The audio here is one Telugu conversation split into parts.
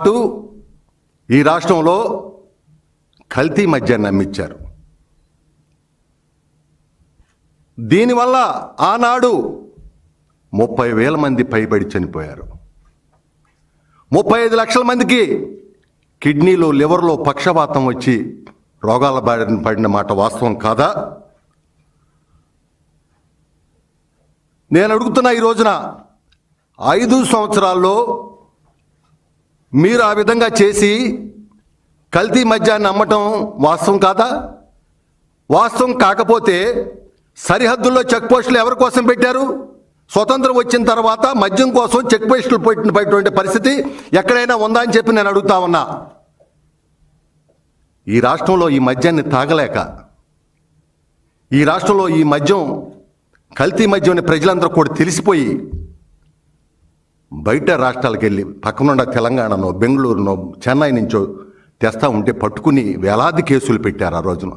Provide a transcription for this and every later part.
పాటు ఈ రాష్ట్రంలో కల్తీ మద్యాన్ని అమ్మిచ్చారు. దీనివల్ల ఆనాడు ముప్పై వేల మంది పైబడి చనిపోయారు. ముప్పై ఐదు లక్షల మందికి కిడ్నీలో లివర్లో పక్షపాతం వచ్చి రోగాల బారిన పడిన మాట వాస్తవం కాదా? నేను అడుగుతున్నా ఈ రోజున ఐదు సంవత్సరాల్లో మీరు ఆ విధంగా చేసి కల్తీ మద్యాన్ని అమ్మటం వాస్తవం కాదా? వాస్తవం కాకపోతే సరిహద్దుల్లో చెక్ పోస్టులు ఎవరి కోసం పెట్టారు? స్వతంత్రం వచ్చిన తర్వాత మద్యం కోసం చెక్ పోస్టులు పెట్టిన పెట్టినటువంటి పరిస్థితి ఎక్కడైనా ఉందా అని చెప్పి నేను అడుగుతా ఉన్నా. ఈ రాష్ట్రంలో ఈ మద్యాన్ని తాగలేక ఈ రాష్ట్రంలో ఈ మద్యం కల్తీ మద్యం ప్రజలందరూ కూడా తెలిసిపోయి బయట రాష్ట్రాలకు వెళ్ళి పక్కనున్న తెలంగాణనో బెంగళూరునో చెన్నై నుంచో తెస్తా ఉంటే పట్టుకుని వేలాది కేసులు పెట్టారు ఆ రోజున.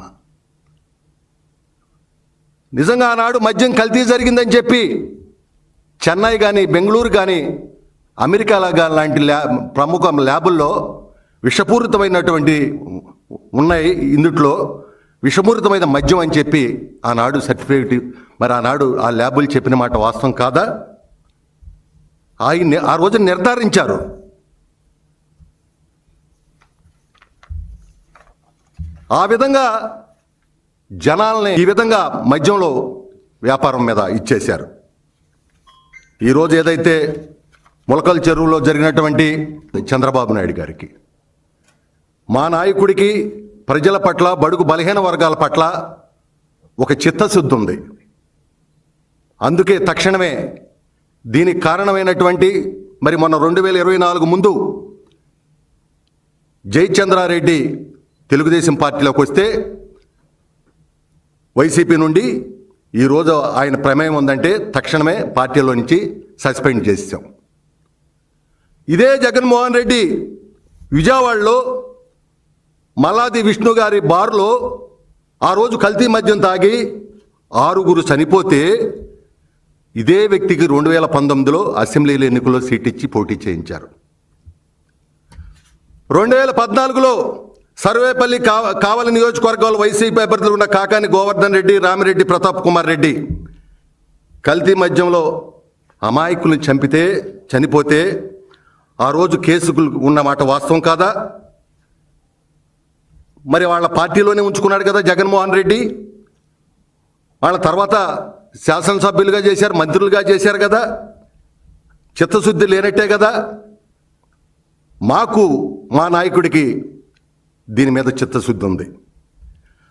నిజంగా ఆనాడు మద్యం కల్తీ జరిగిందని చెప్పి చెన్నై కానీ బెంగళూరు కానీ అమెరికాలో కానీ లాంటి ల్యా ప్రముఖ ల్యాబుల్లో విషపూరితమైనటువంటి ఉన్నాయి ఇందుట్లో విషపూరితమైన మద్యం అని చెప్పి ఆనాడు సర్టిఫికేట్ మరి ఆనాడు ఆ ల్యాబులు చెప్పిన మాట వాస్తవం కాదా? ఆయన ఆ రోజు నిర్ధారించారు. ఆ విధంగా జనాల్ని ఈ విధంగా మద్యంలో వ్యాపారం మీద ఇచ్చేశారు. ఈరోజు ఏదైతే ములకల్ చెరువులో జరిగినటువంటి చంద్రబాబు నాయుడు గారికి మా నాయకుడికి ప్రజల పట్ల బడుగు బలహీన వర్గాల పట్ల ఒక చిత్తశుద్ధి ఉంది. అందుకే తక్షణమే దీనికి కారణమైనటువంటి మరి మొన్న రెండు వేల ఇరవై నాలుగు ముందు జయచంద్రారెడ్డి తెలుగుదేశం పార్టీలోకి వస్తే వైసీపీ నుండి ఈరోజు ఆయన ప్రమేయం ఉందంటే తక్షణమే పార్టీలో నుంచి సస్పెండ్ చేసాం ఇదే జగన్మోహన్ రెడ్డి విజయవాడలో మల్లాది విష్ణు గారి బార్లో ఆ రోజు కల్తీ మద్యం తాగి ఆరుగురు చనిపోతే ఇదే వ్యక్తికి రెండు వేల పంతొమ్మిదిలో అసెంబ్లీల ఎన్నికల్లో సీట్ ఇచ్చి పోటీ చేయించారు. రెండు వేల పద్నాలుగులో సర్వేపల్లి కావ కావలి నియోజకవర్గాలు వైసీపీ అభ్యర్థులు ఉన్న కాకాని గోవర్ధన్ రెడ్డి రామిరెడ్డి ప్రతాప్ కుమార్ రెడ్డి కల్తీ మద్యంలో అమాయకుల్ని చంపితే చనిపోతే ఆ రోజు కేసులు ఉన్నమాట వాస్తవం కాదా? మరి వాళ్ళ పార్టీలోనే ఉంచుకున్నాడు కదా జగన్మోహన్ రెడ్డి. వాళ్ళ తర్వాత శాసనసభ్యులుగా చేశారు మంత్రులుగా చేశారు కదా. చిత్తశుద్ధి లేనట్టే కదా. మాకు మా నాయకుడికి దీని మీద చిత్తశుద్ధి ఉంది.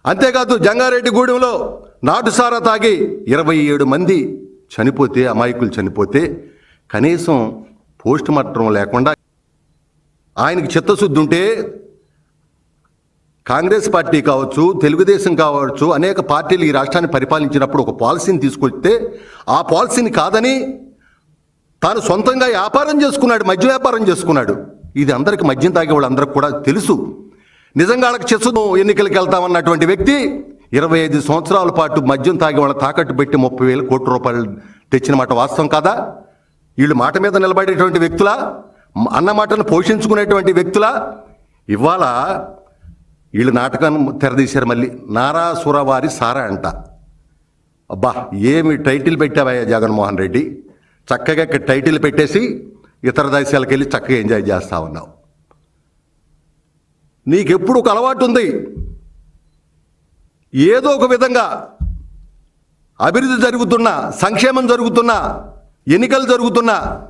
అంతేకాదు జంగారెడ్డిగూడెంలో నాటుసారా తాగి ఇరవై ఏడు మంది చనిపోతే అమాయకులు చనిపోతే కనీసం పోస్ట్ మార్టం లేకుండా ఆయనకి చిత్తశుద్ధి ఉంటే కాంగ్రెస్ పార్టీ కావచ్చు తెలుగుదేశం కావచ్చు అనేక పార్టీలు ఈ రాష్ట్రాన్ని పరిపాలించినప్పుడు ఒక పాలసీని తీసుకొస్తే ఆ పాలసీని కాదని తాను సొంతంగా వ్యాపారం చేసుకున్నాడు మద్య వ్యాపారం చేసుకున్నాడు. ఇది అందరికి మద్యం తాగే వాళ్ళందరికీ కూడా తెలుసు. నిజంగా వాళ్ళకి చెస్సు ఎన్నికలకు వెళ్తామన్నటువంటి వ్యక్తి ఇరవై ఐదు సంవత్సరాల పాటు మద్యం తాగే వాళ్ళ తాకట్టు పెట్టి ముప్పై వేల కోట్ల రూపాయలు తెచ్చిన మాట వాస్తవం కాదా? వీళ్ళు మాట మీద నిలబడేటువంటి వ్యక్తులా? అన్న మాటను పోషించుకునేటువంటి వ్యక్తులా? ఇవాళ వీళ్ళు నాటకం తెరదీశారు మళ్ళీ. నారాసురవారి సారా అంట. అబ్బా ఏమి టైటిల్ పెట్టావయ్యా జగన్మోహన్ రెడ్డి? చక్కగా ఇక్కడ టైటిల్ పెట్టేసి ఇతర దేశాలకు వెళ్ళి చక్కగా ఎంజాయ్ చేస్తా ఉన్నావు. నీకెప్పుడు ఒక అలవాటు ఉంది. ఏదో ఒక విధంగా అభివృద్ధి జరుగుతున్నా సంక్షేమం జరుగుతున్నా ఎన్నికలు జరుగుతున్నా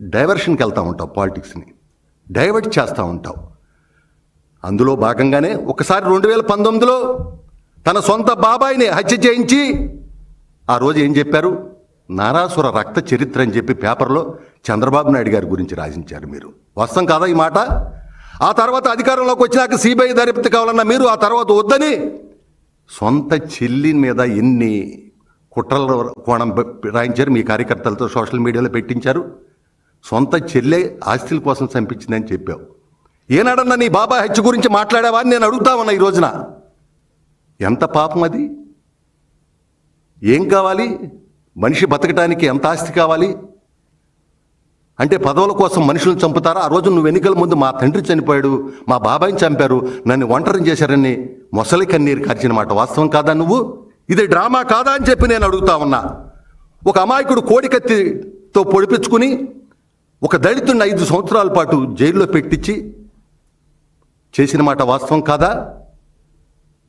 డైవర్షన్కి వెళ్తూ ఉంటావు పాలిటిక్స్ని. డైవర్ట్ చేస్తూ ఉంటావు. అందులో భాగంగానే ఒకసారి రెండు వేల పంతొమ్మిదిలో తన సొంత బాబాయిని హత్య చేయించి ఆ రోజు ఏం చెప్పారు? నారాసుర రక్త చరిత్ర అని చెప్పి పేపర్లో చంద్రబాబు నాయుడు గారి గురించి రాసించారు మీరు. వస్తాం కాదా ఈ మాట? ఆ తర్వాత అధికారంలోకి వచ్చినాక సిబిఐ దర్యాప్తు కావాలన్న మీరు ఆ తర్వాత వద్దని సొంత చెల్లి మీద ఎన్ని కుట్రల కోణం రాయించారు? మీ కార్యకర్తలతో సోషల్ మీడియాలో పెట్టించారు. సొంత చెల్లె ఆస్తుల కోసం చంపించిందని చెప్పావు. ఏనాడన్నా నీ బాబా హత్య గురించి మాట్లాడావా అని నేను అడుగుతామన్నా ఈ రోజున. ఎంత పాపం అది? ఏం కావాలి? మనిషి బతకటానికి ఎంత ఆస్తి కావాలి? అంటే పదవుల కోసం మనుషులను చంపుతారా? ఆ రోజు నువ్వు ఎన్నికల ముందు మా తండ్రి చనిపోయాడు మా బాబాయిని చంపారు నన్ను ఒంటరిని చేశారని మొసలి కన్నీరు ఖర్చిన మాట వాస్తవం కాదా నువ్వు? ఇది డ్రామా కాదా అని చెప్పి నేను అడుగుతా ఉన్నా. ఒక అమాయకుడు కోడికత్తితో పొడిపించుకుని ఒక దళితుడిని ఐదు సంవత్సరాల పాటు జైల్లో పెట్టించి చేసిన మాట వాస్తవం కాదా?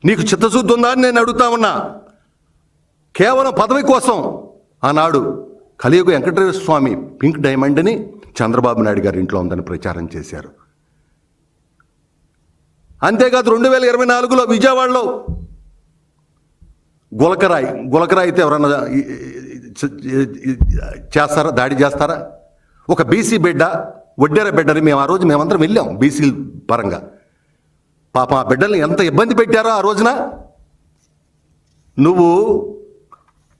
నీకు చిత్తశుద్ధి ఉందా అని నేను అడుగుతా ఉన్నా. కేవలం పదవి కోసం ఆనాడు కలియుగ వెంకటేశ్వర స్వామి పింక్ డైమండ్ని చంద్రబాబు నాయుడు గారి ఇంట్లో ఉందని ప్రచారం చేశారు. అంతేకాదు రెండు వేల ఇరవై నాలుగులో విజయవాడలో గులకరాయి గులకరాయి అయితే ఎవరన్నా చేస్తారా? దాడి చేస్తారా? ఒక బీసీ బిడ్డ వడ్డేర బిడ్డని మేము ఆ రోజు మేమందరం వెళ్ళాం బీసీ పరంగా. పాప ఆ బిడ్డల్ని ఎంత ఇబ్బంది పెట్టారో ఆ రోజున నువ్వు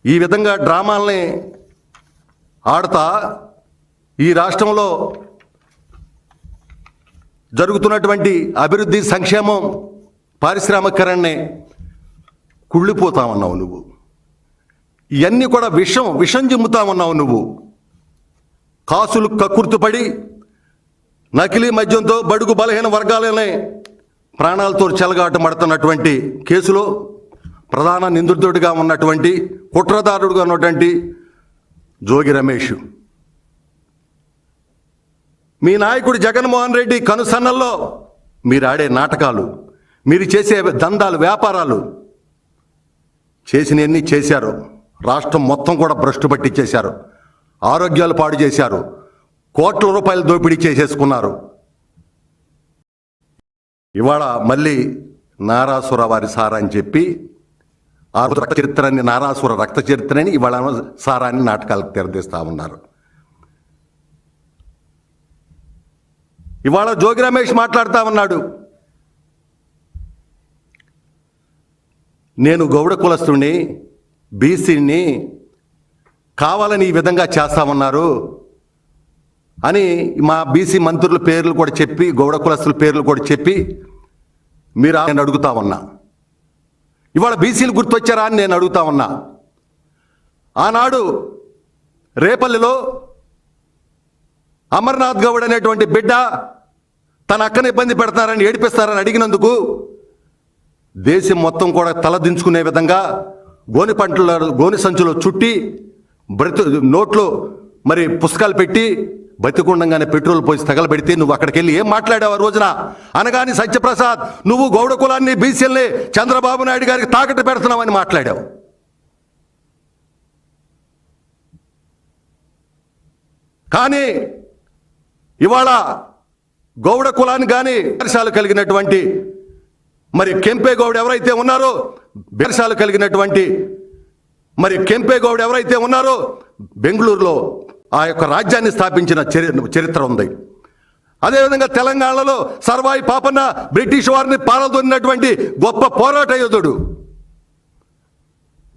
ఈ విధంగా డ్రామాల్ని ఆడతా ఈ రాష్ట్రంలో జరుగుతున్నటువంటి అభివృద్ధి సంక్షేమం పారిశ్రామికరణని కుళ్ళిపోతా ఉన్నావు నువ్వు. ఇవన్నీ కూడా విషం విషం జిమ్ముతా ఉన్నావు నువ్వు. కాసులు కక్కుర్తుపడి నకిలీ మద్యంతో బడుగు బలహీన వర్గాలనే ప్రాణాలతో చెలగాటమడుతున్నటువంటి కేసులో ప్రధాన నిందితుడిగా ఉన్నటువంటి కుట్రదారుడుగా ఉన్నటువంటి జోగి రమేష్. మీ నాయకుడు జగన్మోహన్ రెడ్డి కనుసన్నల్లో మీరు ఆడే నాటకాలు మీరు చేసే దందాలు వ్యాపారాలు చేసినవన్నీ చేశారు. రాష్ట్రం మొత్తం కూడా భ్రష్టు పట్టించేశారు ఆరోగ్యాలు పాడు చేశారు. కోట్ల రూపాయలు దోపిడీ చేసేసుకున్నారు. ఇవాళ మళ్ళీ నారాసుర వారి సారా అని చెప్పి ఆ రక్త చరిత్రని నారాసుర రక్త చరిత్రని ఇవాళ సారాన్ని నాటకాలకు తెరదీస్తూ ఉన్నారు. ఇవాళ జోగి రమేష్ మాట్లాడుతూ ఉన్నాడు. నేను గౌడ కులస్తుని బీసీని కావాలని ఈ విధంగా చేస్తామన్నారు అని మా బీసీ మంత్రుల పేర్లు కూడా చెప్పి గౌడ కులస్తుల పేర్లు కూడా చెప్పి మీరు నేను అడుగుతా ఉన్నా. ఇవాళ బీసీలు గుర్తొచ్చారా అని నేను అడుగుతా ఉన్నా. ఆనాడు రేపల్లిలో అమర్నాథ్ గౌడ్ అనేటువంటి బిడ్డ తన అక్కను ఇబ్బంది పెడతారని ఏడిపిస్తారని అడిగినందుకు దేశం మొత్తం కూడా తలదించుకునే విధంగా గోని పంటల గోని సంచులో చుట్టి బ్రతు నోట్లో మరి పుస్తకాలు పెట్టి బతికుండంగానే పెట్రోల్ పోసి తగలబెడితే నువ్వు అక్కడికి వెళ్ళి ఏం మాట్లాడావు ఆ రోజున? అనగాని సత్యప్రసాద్ నువ్వు గౌడ కులాన్ని బీసీల్ని చంద్రబాబు నాయుడు గారికి తాకట్టు పెడుతున్నావని మాట్లాడావు. కానీ ఇవాళ గౌడ కులాన్ని కానీ వర్షాలు కలిగినటువంటి మరి కెంపేగౌడ్ ఎవరైతే ఉన్నారో బేరసాలు కలిగినటువంటి మరి కెంపేగౌడ్ ఎవరైతే ఉన్నారో బెంగళూరులో ఆ యొక్క రాజ్యాన్ని స్థాపించిన చరిత్ర ఉంది. అదేవిధంగా తెలంగాణలో సర్వాయి పాపన్న బ్రిటిష్ వారిని పాలదొరినటువంటి గొప్ప పోరాట యోధుడు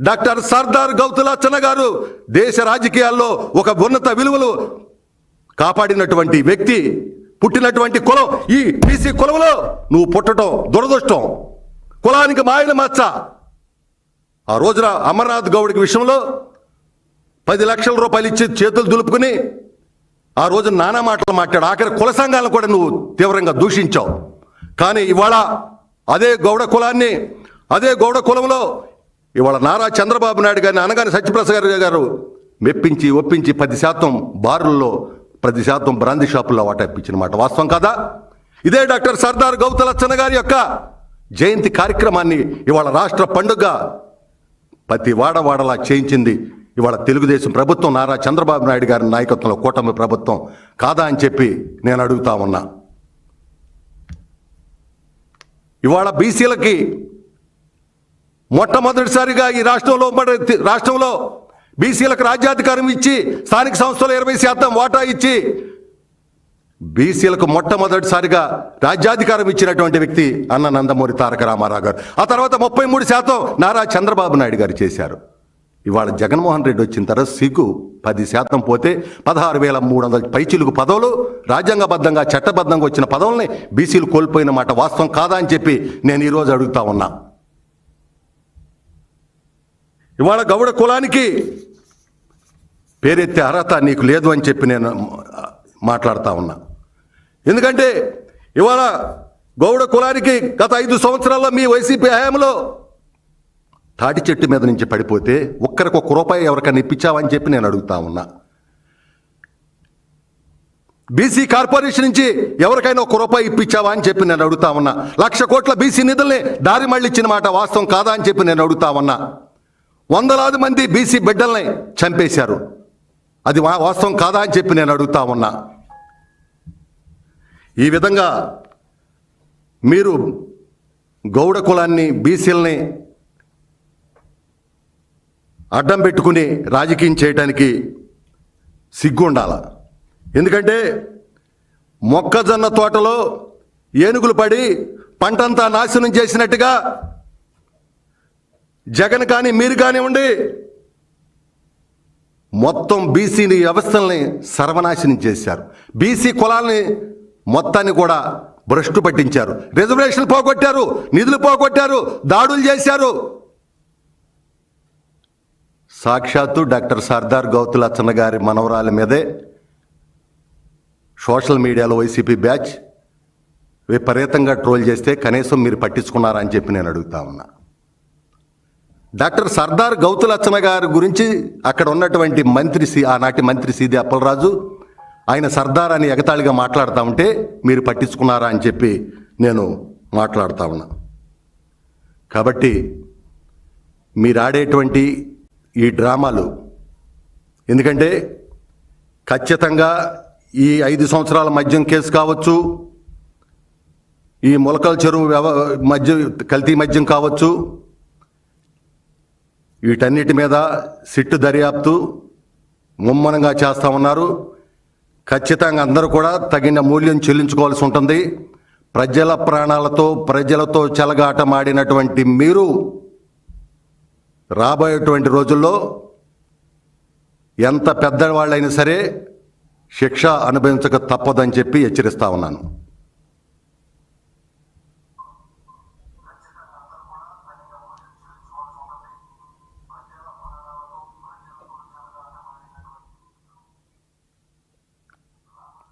డాక్టర్ సర్దార్ గౌతులాచన గారు దేశ రాజకీయాల్లో ఒక ఉన్నత విలువలు కాపాడినటువంటి వ్యక్తి పుట్టినటువంటి కులం. ఈ బీసీ కులంలో నువ్వు పుట్టడం దురదృష్టం. కులానికి మాయన మచ్చ. ఆ రోజున అమర్నాథ్ గౌడ్కి విషయంలో పది లక్షల రూపాయలు ఇచ్చి చేతులు దులుపుకుని ఆ రోజు నానా మాటలు మాట్లాడు. ఆఖరి కుల సంఘాలను కూడా నువ్వు తీవ్రంగా దూషించావు. కానీ ఇవాళ అదే గౌడ కులాన్ని అదే గౌడ కులంలో ఇవాళ నారా చంద్రబాబు నాయుడు గారిని అనగానే సత్యప్రసాద్ గారు మెప్పించి ఒప్పించి పది శాతం బారుల్లో పది శాతం బ్రాందీ షాపుల్లో వాటప్పించిన మాట. వాస్తవం కదా? ఇదే డాక్టర్ సర్దార్ గౌతలచ్చన్న గారి యొక్క జయంతి కార్యక్రమాన్ని ఇవాళ రాష్ట్ర పండుగ ప్రతి వాడవాడలా చేయించింది ఇవాళ తెలుగుదేశం ప్రభుత్వం నారా చంద్రబాబు నాయుడు గారి నాయకత్వంలో కూటమి ప్రభుత్వం కాదా అని చెప్పి నేను అడుగుతా ఉన్నా. ఇవాళ బీసీలకి మొట్టమొదటిసారిగా ఈ రాష్ట్రంలో రాష్ట్రంలో బీసీలకు రాజ్యాధికారం ఇచ్చి స్థానిక సంస్థలు ఇరవై శాతం వాటా ఇచ్చి బీసీలకు మొట్టమొదటిసారిగా రాజ్యాధికారం ఇచ్చినటువంటి వ్యక్తి అన్న నందమూరి తారక రామారావు గారు. ఆ తర్వాత ముప్పై మూడు శాతం నారా చంద్రబాబు నాయుడు గారు చేశారు. ఇవాళ జగన్మోహన్ రెడ్డి వచ్చిన తర్వాత సిగ్గు పది శాతం పోతే పదహారు వేల మూడు వందల పైచిలుగు పదవులు రాజ్యాంగబద్ధంగా చట్టబద్ధంగా వచ్చిన పదవుల్ని బీసీలు కోల్పోయిన మాట వాస్తవం కాదా అని చెప్పి నేను ఈరోజు అడుగుతా ఉన్నా. ఇవాళ గౌడ కులానికి పేరెత్తే అర్హత నీకు లేదు అని చెప్పి నేను మాట్లాడుతూ ఉన్నా. ఎందుకంటే ఇవాళ గౌడ కులానికి గత ఐదు సంవత్సరాల్లో మీ వైసీపీ హయాంలో తాటి చెట్టు మీద నుంచి పడిపోతే ఒక్కరికి ఒక్క రూపాయి ఎవరికైనా ఇప్పించావని చెప్పి నేను అడుగుతా ఉన్నా. బీసీ కార్పొరేషన్ నుంచి ఎవరికైనా ఒక రూపాయి ఇప్పించావా అని చెప్పి నేను అడుగుతా ఉన్నా. లక్ష కోట్ల బీసీ నిధుల్ని దారి మళ్ళిచ్చిన మాట వాస్తవం కాదా అని చెప్పి నేను అడుగుతా ఉన్నా. వందలాది మంది బీసీ బిడ్డల్ని చంపేశారు. అది వాస్తవం కాదా అని చెప్పి నేను అడుగుతా ఉన్నా. ఈ విధంగా మీరు గౌడ కులాన్ని బీసీలని అడ్డం పెట్టుకుని రాజకీయం చేయటానికి సిగ్గు ఉండాల ఎందుకంటే మొక్కజొన్న తోటలో ఏనుగులు పడి పంటంతా నాశనం చేసినట్టుగా జగన్ కానీ మీరు కానివ్వండి మొత్తం బీసీని వ్యవస్థల్ని సర్వనాశనం చేశారు. బీసీ కులాల్ని మొత్తాన్ని కూడా భ్రష్టు పట్టించారు. రిజర్వేషన్లు పోగొట్టారు నిధులు పోగొట్టారు దాడులు చేశారు. సాక్షాత్తు డాక్టర్ సర్దార్ గౌతులచ్చన్న గారి మనవరాల మీదే సోషల్ మీడియాలో వైసీపీ బ్యాచ్ విపరీతంగా ట్రోల్ చేస్తే కనీసం మీరు పట్టించుకున్నారా అని చెప్పి నేను అడుగుతా ఉన్నా. డాక్టర్ సర్దార్ గౌతులచ్చన గారి గురించి అక్కడ ఉన్నటువంటి మంత్రి సి ఆనాటి మంత్రి సీది అప్పలరాజు ఆయన సర్దార్ అని ఎగతాళిగా మాట్లాడుతూ ఉంటే మీరు పట్టించుకున్నారా అని చెప్పి నేను మాట్లాడుతా ఉన్నా. కాబట్టి మీరు ఆడేటువంటి ఈ డ్రామాలు. ఎందుకంటే ఖచ్చితంగా ఈ ఐదు సంవత్సరాల మద్యం కేసు కావచ్చు ఈ మొలకల చెరువు వ్యవ మద్యం కల్తీ మద్యం కావచ్చు వీటన్నిటి మీద సిట్టు దర్యాప్తు ముమ్మనంగా చేస్తూ ఉన్నారు. ఖచ్చితంగా అందరూ కూడా తగిన మూల్యం చెల్లించుకోవాల్సి ఉంటుంది. ప్రజల ప్రాణాలతో ప్రజలతో చెలగాటమాడినటువంటి మీరు రాబోయేటువంటి రోజుల్లో ఎంత పెద్దవాళ్ళైనా సరే శిక్ష అనుభవించక తప్పదని చెప్పి హెచ్చరిస్తా ఉన్నాను.